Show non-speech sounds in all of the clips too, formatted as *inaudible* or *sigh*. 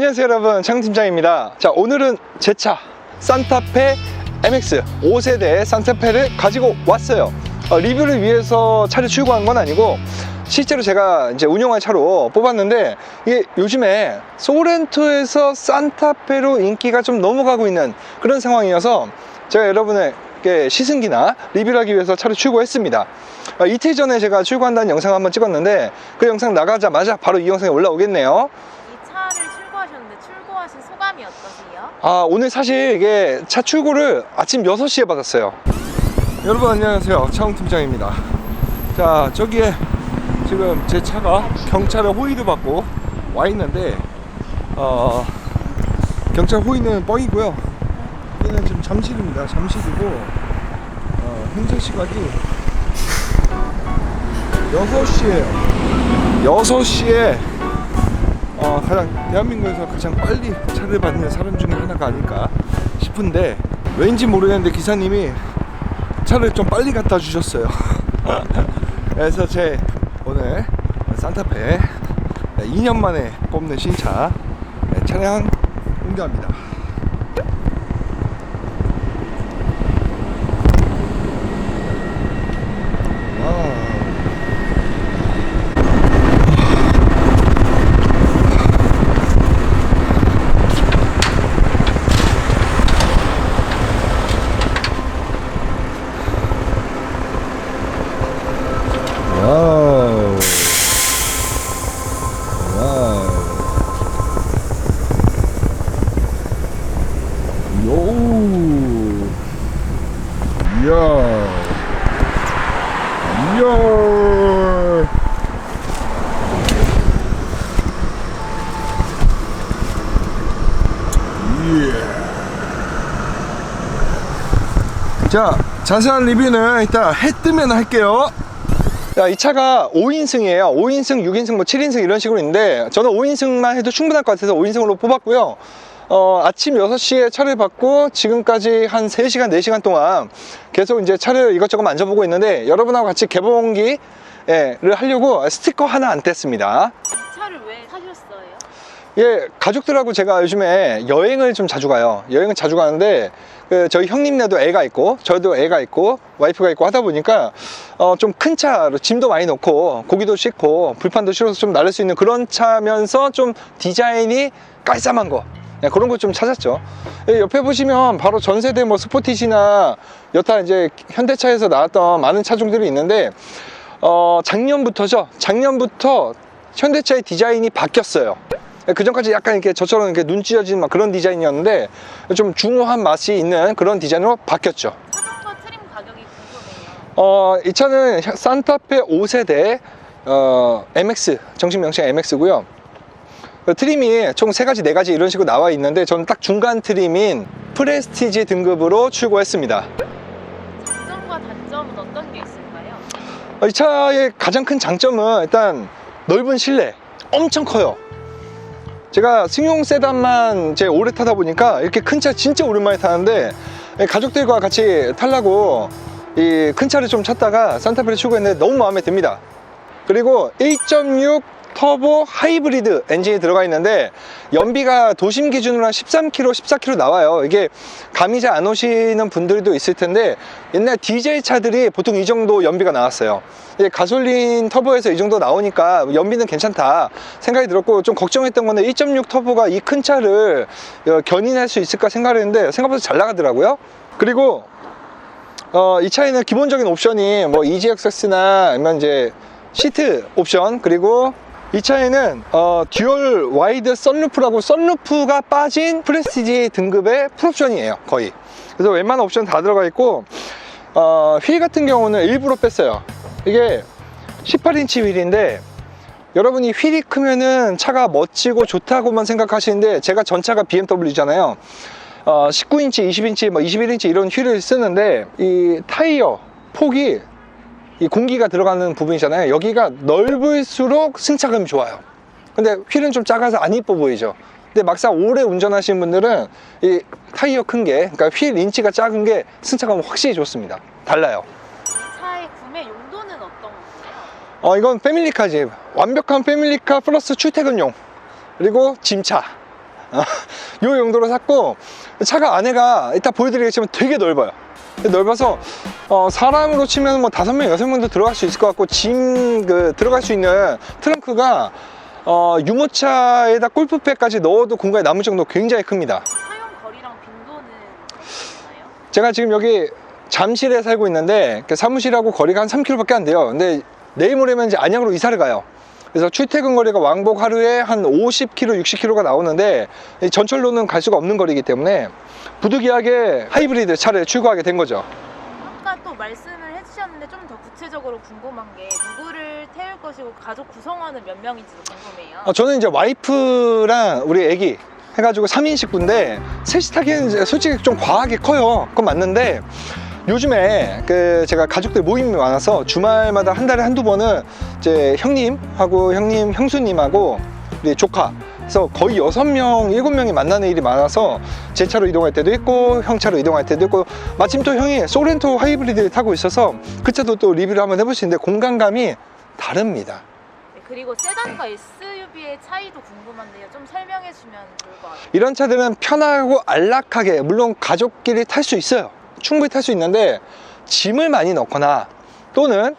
안녕하세요 여러분. 창팀장입니다. 자 오늘은 제 차 산타페 MX 5세대 산타페를 가지고 왔어요. 어, 리뷰를 위해서 차를 출고한 건 아니고 실제로 제가 이제 운영할 차로 뽑았는데 이게 요즘에 소렌토에서 산타페로 인기가 좀 넘어가고 있는 그런 상황이어서 제가 여러분에게 시승기나 리뷰를 하기 위해서 차를 출고했습니다. 어, 이틀 전에 제가 출고한다는 영상 을 한번 찍었는데 그 영상 나가자마자 바로 이 영상이 올라오겠네요 이 차를 출고하셨는데 출고하신 소감이 어떠세요? 아 오늘 사실 이게 차 출고를 아침 6시에 받았어요. 여러분 안녕하세요. 차홍 팀장입니다. 자 저기에 지금 제 차가 경찰의 호의를 받고 와 있는데 어 경찰 호의는 뻥이고요. 여기는 지금 잠실입니다. 잠실이고 어, 현재 시각이 6시에요. 6시에 어, 가장 대한민국에서 가장 빨리 차를 받는 사람 중에 하나가 아닐까 싶은데 왠지 모르겠는데 기사님이 차를 좀 빨리 갖다 주셨어요. *laughs* 그래서 제 오늘 산타페 2년 만에 뽑는 신차 차량 공개합니다. 와우. 와우. 와우. 요. 이야. 이야. 자, 자세한 리뷰는 이따 해 뜨면 할게요. 야, 이 차가 5인승이에요. 5인승, 6인승, 뭐 7인승 이런 식으로 있는데 저는 5인승만 해도 충분할 것 같아서 5인승으로 뽑았고요. 어, 아침 6시에 차를 받고 지금까지 한 3시간, 4시간 동안 계속 이제 차를 이것저것 만져보고 있는데 여러분하고 같이 개봉기를 하려고 스티커 하나 안 뗐습니다. 예, 가족들하고 제가 요즘에 여행을 좀 자주 가요. 여행을 자주 가는데, 그 저희 형님네도 애가 있고, 저도 애가 있고, 와이프가 있고 하다 보니까, 어, 좀 큰 차로 짐도 많이 넣고, 고기도 싣고, 불판도 실어서 좀 나를 수 있는 그런 차면서 좀 디자인이 깔쌈한 거. 예, 그런 거 좀 찾았죠. 예, 옆에 보시면 바로 전세대 뭐 스포티시나 여타 이제 현대차에서 나왔던 많은 차종들이 있는데, 어, 작년부터죠. 작년부터 현대차의 디자인이 바뀌었어요. 그 전까지 약간 이렇게 저처럼 이렇게 눈 찢어진 막 그런 디자인이었는데 좀 중후한 맛이 있는 그런 디자인으로 바뀌었죠. 자전거 트림 가격이 궁금해요. 어, 이 차는 산타페 5세대 어, MX 정식 명칭 MX고요. 트림이 총 세 가지, 네 가지 이런 식으로 나와 있는데 저는 딱 중간 트림인 프레스티지 등급으로 출고했습니다. 장점과 단점은 어떤 게 있을까요? 어, 이 차의 가장 큰 장점은 일단 넓은 실내 엄청 커요 제가 승용 세단만 제 오래 타다 보니까 이렇게 큰 차 진짜 오랜만에 타는데 가족들과 같이 타려고 이 큰 차를 좀 찾다가 산타페를 출고했는데 너무 마음에 듭니다. 그리고 1.6 터보 하이브리드 엔진이 들어가 있는데 연비가 도심 기준으로 한 13km, 14km 나와요. 이게 감이 잘 안 오시는 분들도 있을 텐데 옛날 디젤 차들이 보통 이 정도 연비가 나왔어요. 가솔린 터보에서 이 정도 나오니까 연비는 괜찮다 생각이 들었고 좀 걱정했던 거는 1.6 터보가 이 큰 차를 어, 견인할 수 있을까 생각했는데 생각보다 잘 나가더라고요. 그리고 어, 이 차에는 기본적인 옵션이 뭐 EGXS나 아니면 이제 시트 옵션 그리고 이 차에는 어, 듀얼 와이드 썬루프라고 썬루프가 빠진 프레스티지 등급의 풀옵션이에요 거의. 그래서 웬만한 옵션 다 들어가 있고 어, 휠 같은 경우는 일부러 뺐어요. 이게 18인치 휠인데 여러분이 휠이 크면은 차가 멋지고 좋다고만 생각하시는데 제가 전 차가 BMW잖아요. 어, 19인치, 20인치, 뭐 21인치 이런 휠을 쓰는데 이 타이어 폭이 이 공기가 들어가는 부분이잖아요. 여기가 넓을수록 승차감이 좋아요. 근데 휠은 좀 작아서 안 이뻐 보이죠. 근데 막상 오래 운전하시는 분들은 이 타이어 큰 게, 그러니까 휠 인치가 작은 게 승차감은 확실히 좋습니다. 달라요. 이 차의 구매 용도는 어떤 건가요? 어, 이건 패밀리카지. 완벽한 패밀리카 플러스 출퇴근용. 그리고 짐차. *laughs* 요 용도로 샀고 차가 안에가 이따 보여드리겠지만 되게 넓어요 넓어서 어, 사람으로 치면 뭐 다섯 명 여섯 명도 들어갈 수 있을 것 같고 짐 그 들어갈 수 있는 트렁크가 어, 유모차에다 골프백까지 넣어도 공간이 남을 정도 굉장히 큽니다 사용 거리랑 빈도는? 제가 지금 여기 잠실에 살고 있는데 그 사무실하고 거리가 한 3km밖에 안 돼요. 근데 내일 모레면 이제 안양으로 이사를 가요. 그래서 출퇴근 거리가 왕복 하루에 한 50km, 60km가 나오는데 이 전철로는 갈 수가 없는 거리이기 때문에 부득이하게 하이브리드 차를 출고하게 된 거죠. 아까 또 말씀을 해주셨는데 좀 더 구체적으로 궁금한 게 누구를 태울 것이고 가족 구성원은 몇 명인지도 궁금해요. 어, 저는 이제 와이프랑 우리 애기 해가지고 3인 식구인데 셋이 타기에는 솔직히 좀 과하게 커요. 그건 맞는데 요즘에 그 제가 가족들 모임이 많아서 주말마다 한 달에 한두 번은 이제 형님하고 형님 형수님하고 우리 조카 그래서 거의 여섯 명 일곱 명이 만나는 일이 많아서 제 차로 이동할 때도 있고 형 차로 이동할 때도 있고 마침 또 형이 소렌토 하이브리드를 타고 있어서 그 차도 또 리뷰를 한번 해볼 수 있는데 공간감이 다릅니다. 네, 그리고 세단과 SUV의 차이도 궁금한데요. 좀 설명해 주면 좋을 것 같아요. 이런 차들은 편하고 안락하게 물론 가족끼리 탈 수 있어요 충분히 탈 수 있는데 짐을 많이 넣거나 또는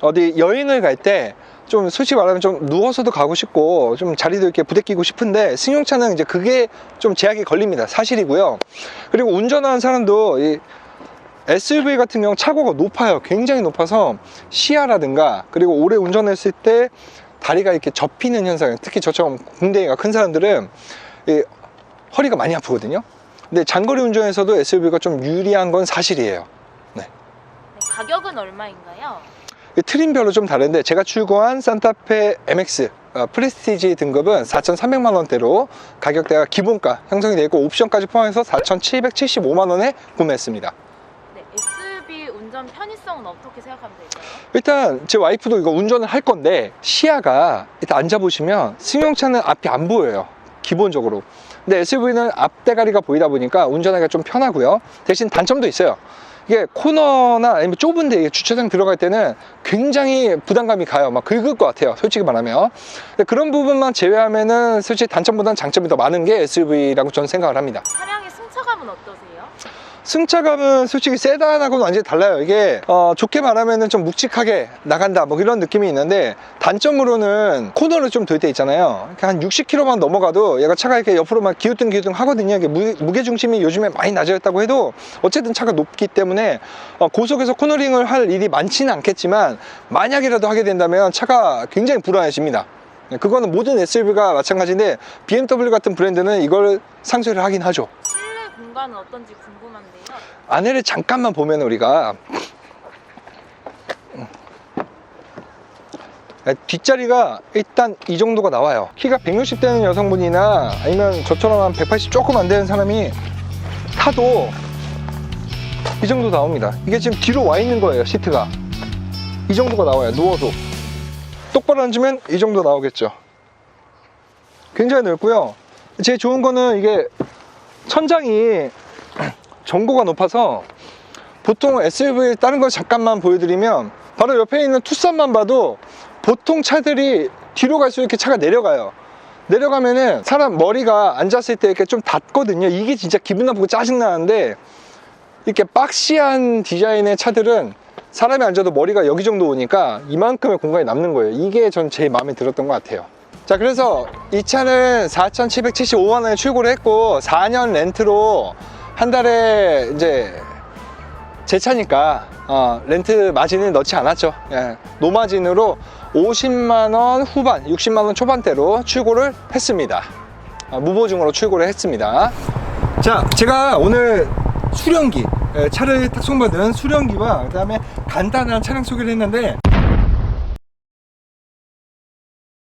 어디 여행을 갈 때 좀 솔직히 말하면 좀 누워서도 가고 싶고 좀 자리도 이렇게 부대끼고 싶은데 승용차는 이제 그게 좀 제약이 걸립니다. 사실이고요. 그리고 운전하는 사람도 이 SUV 같은 경우 차고가 높아요. 굉장히 높아서 시야라든가 그리고 오래 운전했을 때 다리가 이렇게 접히는 현상 특히 저처럼 궁뎅이가 큰 사람들은 이 허리가 많이 아프거든요. 근데 장거리 운전에서도 SUV가 좀 유리한 건 사실이에요. 네, 가격은 얼마인가요? 이 트림별로 좀 다른데 제가 출고한 산타페 MX 어, 프레스티지 등급은 4,300만 원대로 가격대가 기본가 형성이 되어 있고 옵션까지 포함해서 4,775만 원에 구매했습니다. 네, SUV 운전 편의성은 어떻게 생각하면 될까요? 일단 제 와이프도 이거 운전을 할 건데 시야가 일단 앉아보시면 승용차는 앞이 안 보여요 기본적으로 근데 SUV는 앞대가리가 보이다 보니까 운전하기가 좀 편하고요. 대신 단점도 있어요. 이게 코너나 아니면 좁은데 주차장 들어갈 때는 굉장히 부담감이 가요. 막 긁을 것 같아요 솔직히 말하면. 그런 부분만 제외하면은 솔직히 단점보다는 장점이 더 많은 게 SUV라고 저는 생각을 합니다. 차량의 승차감은 어떠세요? 승차감은 솔직히 세단하고는 완전히 달라요. 이게 어, 좋게 말하면 좀 묵직하게 나간다 뭐 이런 느낌이 있는데 단점으로는 코너를 좀 돌 때 있잖아요. 이렇게 한 60km만 넘어가도 얘가 차가 이렇게 옆으로 막 기우뚱 기우뚱 하거든요. 이게 무, 무게 중심이 요즘에 많이 낮아졌다고 해도 어쨌든 차가 높기 때문에 어, 고속에서 코너링을 할 일이 많지는 않겠지만 만약이라도 하게 된다면 차가 굉장히 불안해집니다. 네, 그거는 모든 SUV가 마찬가지인데 BMW 같은 브랜드는 이걸 상쇄를 하긴 하죠. 공간은 어떤지 궁금한데요. 안에를 잠깐만 보면 우리가 아, 뒷자리가 일단 이 정도가 나와요. 키가 160 되는 여성분이나 아니면 저처럼 한 180 조금 안 되는 사람이 타도 이 정도 나옵니다. 이게 지금 뒤로 와 있는 거예요 시트가. 이 정도가 나와요 누워도. 똑바로 앉으면 이 정도 나오겠죠. 굉장히 넓고요. 제일 좋은 거는 이게 천장이 전고가 높아서 보통 SUV 다른 걸 잠깐만 보여드리면 바로 옆에 있는 투싼만 봐도 보통 차들이 뒤로 갈수록 이렇게 차가 내려가요. 내려가면은 사람 머리가 앉았을 때 이렇게 좀 닿거든요. 이게 진짜 기분 나쁘고 짜증나는데 이렇게 박시한 디자인의 차들은 사람이 앉아도 머리가 여기 정도 오니까 이만큼의 공간이 남는 거예요. 이게 전 제일 마음에 들었던 것 같아요. 자, 그래서 이 차는 4,775만 원에 출고를 했고 4년 렌트로 한 달에 이제 제 차니까 어, 렌트 마진을 넣지 않았죠. 예, 노마진으로 50만 원 후반, 60만 원 초반대로 출고를 했습니다. 아, 무보증으로 출고를 했습니다. 자, 제가 오늘 수령기 예, 차를 탁송받은 수령기와 그 다음에 간단한 차량 소개를 했는데